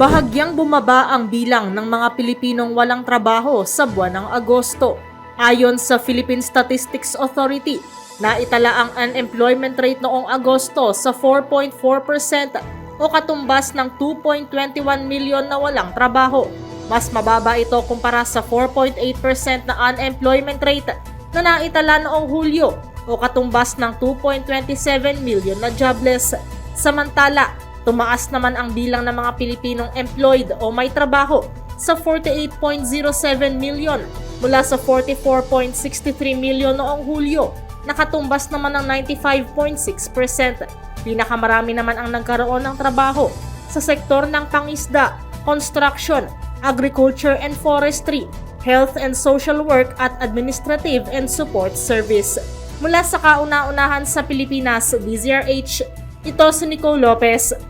Bahagyang bumaba ang bilang ng mga Pilipinong walang trabaho sa buwan ng Agosto. Ayon sa Philippine Statistics Authority, naitala ang unemployment rate noong Agosto sa 4.4% o katumbas ng 2.21 milyon na walang trabaho. Mas mababa ito kumpara sa 4.8% na unemployment rate na naitala noong Hulyo o katumbas ng 2.27 million na jobless. Samantala, tumaas naman ang bilang ng mga Pilipinong employed o may trabaho sa 48.07 million mula sa 44.63 million noong Hulyo. Nakatumbas naman ng 95.6%. Pinakamarami naman ang nagkaroon ng trabaho sa sektor ng pangisda, construction, agriculture and forestry, health and social work at administrative and support service. Mula sa kauna-unahan sa Pilipinas, DZRH, ito si Nicole Lopez.